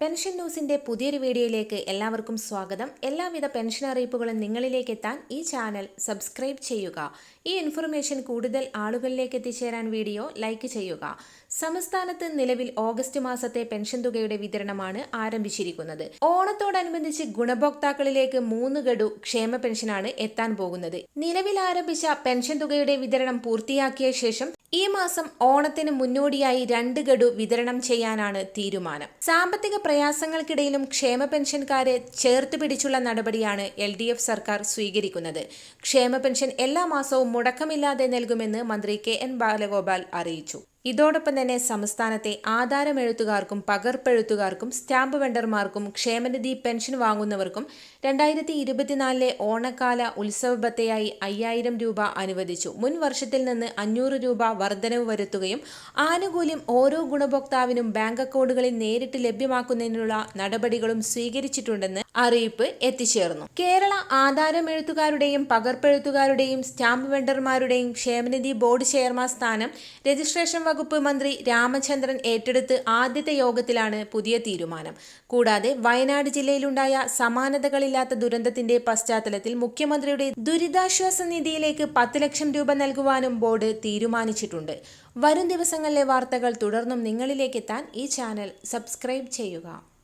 Pension ന്യൂസിന്റെ പുതിയൊരു വീഡിയോയിലേക്ക് എല്ലാവർക്കും സ്വാഗതം. എല്ലാവിധ പെൻഷൻ അറിയിപ്പുകളും നിങ്ങളിലേക്ക് എത്താൻ ഈ ചാനൽ സബ്സ്ക്രൈബ് ചെയ്യുക. ഈ ഇൻഫർമേഷൻ കൂടുതൽ ആളുകളിലേക്ക് എത്തിച്ചേരാൻ വീഡിയോ ലൈക്ക് ചെയ്യുക. സംസ്ഥാനത്ത് നിലവിൽ ഓഗസ്റ്റ് മാസത്തെ പെൻഷൻ തുകയുടെ വിതരണമാണ് ആരംഭിച്ചിരിക്കുന്നത്. ഓണത്തോടനുബന്ധിച്ച് ഗുണഭോക്താക്കളിലേക്ക് മൂന്ന് ഗഡു ക്ഷേമ പെൻഷനാണ് എത്താൻ പോകുന്നത്. നിലവിൽ ആരംഭിച്ച പെൻഷൻ തുകയുടെ വിതരണം പൂർത്തിയാക്കിയ ശേഷം ഈ മാസം ഓണത്തിന് മുന്നോടിയായി രണ്ട് ഗഡു വിതരണം ചെയ്യാനാണ് തീരുമാനം. സാമ്പത്തിക പ്രയാസങ്ങൾക്കിടയിലും ക്ഷേമ പെൻഷൻകാരെ ചേർത്ത് പിടിച്ചുള്ള നടപടിയാണ് എൽ ഡി എഫ് സർക്കാർ സ്വീകരിക്കുന്നത്. ക്ഷേമ പെൻഷൻ എല്ലാ മാസവും മുടക്കമില്ലാതെ നൽകുമെന്ന് മന്ത്രി കെ എൻ ബാലഗോപാൽ അറിയിച്ചു. ഇതോടൊപ്പം തന്നെ സംസ്ഥാനത്തെ ആധാരമെഴുത്തുകാർക്കും പകർപ്പെഴുത്തുകാർക്കും സ്റ്റാമ്പ് വെണ്ടർമാർക്കും ക്ഷേമനിധി പെൻഷൻ വാങ്ങുന്നവർക്കും രണ്ടായിരത്തി ഇരുപത്തിനാലിലെ ഓണക്കാല ഉത്സവബത്തയായി അയ്യായിരം രൂപ അനുവദിച്ചു. മുൻ വർഷത്തിൽ നിന്ന് അഞ്ഞൂറ് രൂപ വർധനവ് വരുത്തുകയും ആനുകൂല്യം ഓരോ ഗുണഭോക്താവിനും ബാങ്ക് അക്കൗണ്ടുകളിൽ നേരിട്ട് ലഭ്യമാക്കുന്നതിനുള്ള നടപടികളും സ്വീകരിച്ചിട്ടുണ്ടെന്ന് അറിയിപ്പ് എത്തിച്ചേർന്നു. കേരള ആധാരമെഴുത്തുകാരുടെയും പകർപ്പെഴുത്തുകാരുടെയും സ്റ്റാമ്പ് വെണ്ടർമാരുടെയും ക്ഷേമനിധി ബോർഡ് ചെയർമാൻ സ്ഥാനം രജിസ്ട്രേഷൻ വകുപ്പ് മന്ത്രി രാമചന്ദ്രൻ ഏറ്റെടുത്ത് ആദ്യത്തെ യോഗത്തിലാണ് പുതിയ തീരുമാനം. കൂടാതെ വയനാട് ജില്ലയിലുണ്ടായ സമാനതകളില്ലാത്ത ദുരന്തത്തിന്റെ പശ്ചാത്തലത്തിൽ മുഖ്യമന്ത്രിയുടെ ദുരിതാശ്വാസ നിധിയിലേക്ക് പത്ത് ലക്ഷം രൂപ നൽകുവാനും ബോർഡ് തീരുമാനിച്ചിട്ടുണ്ട്. വരും ദിവസങ്ങളിലെ വാർത്തകൾ തുടർന്നും നിങ്ങളിലേക്ക് എത്താൻ ഈ ചാനൽ സബ്സ്ക്രൈബ് ചെയ്യുക.